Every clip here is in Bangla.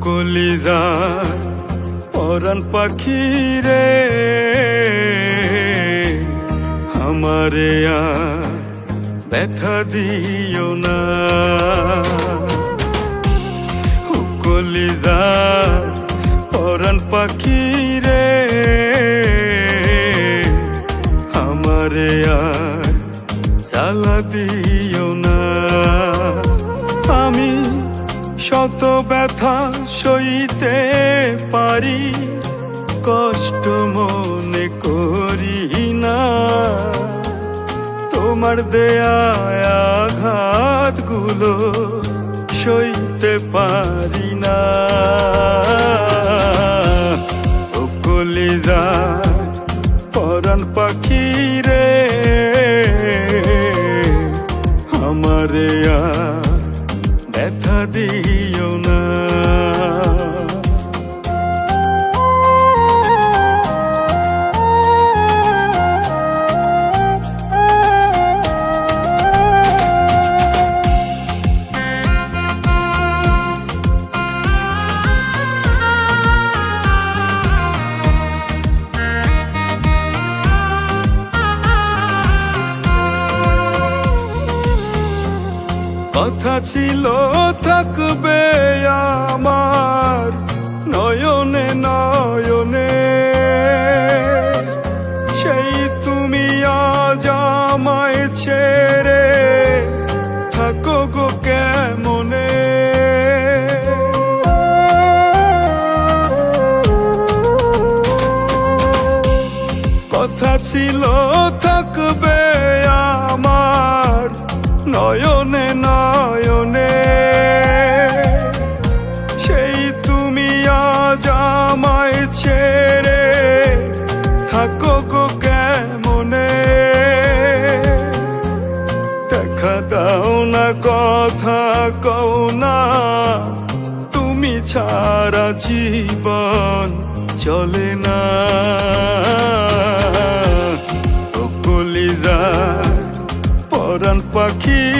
কলিজা, পরাণ পাখি রে। আমারে ব্যথা দিও না। কলিজা, পরাণ পাখি রে। আমারে জ্বালা দিও ব্যথা সইতে পারি, কষ্ট মনে করি না। তোমার দেয়া আঘাতগুলো সইতে পারি না। ও কলিজার পরাণ পাখি কথা ছিল, থাকবে আমার নয়নে নয়নে। সেই তুমি আজ আমায় ছেড়ে থাকো গো কেমনে? কথা ছিল কও না তুমি ছাড়া জীবন চলে না। কলিজার পরাণ পাখি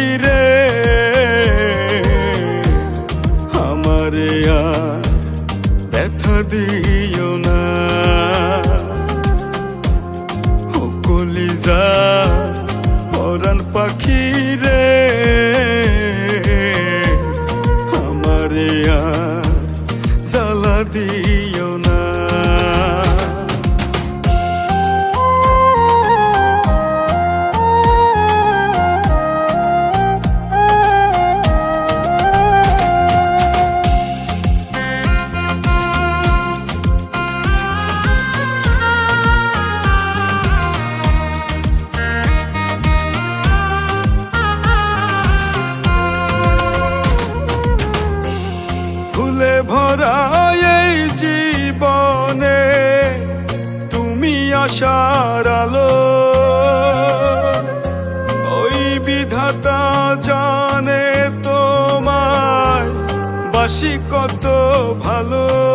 আমারে আর জ্বালা দিও না। আশার আলো। ওই বিধাতা জানে তোমায়। বাসি কত ভালো।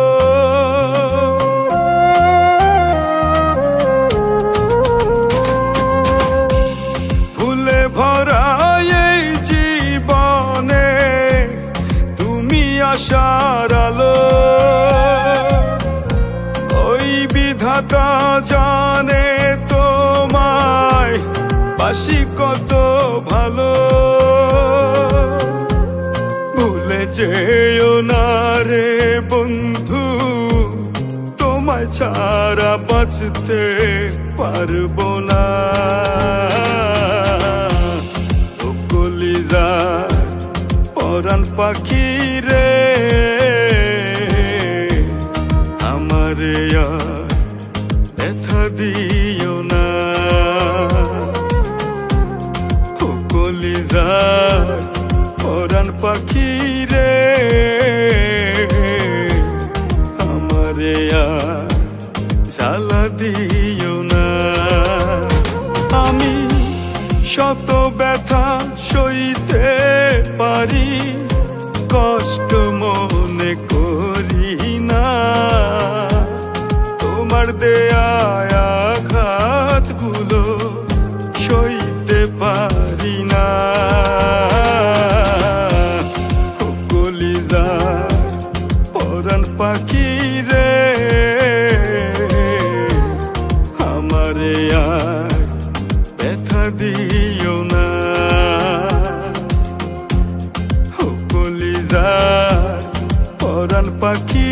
যেও না রে বন্ধু, তোমায় ছাড়া বাঁচতে পারব না। ও কলিজার পরাণ পাখি রে, আমারে আর পরাণ পাখি রে। আমারে আর দিও না। আমি শত ব্যথা সইতে পারি, কষ্ট মনে করি দিও না। কলিজার পরাণ পাখি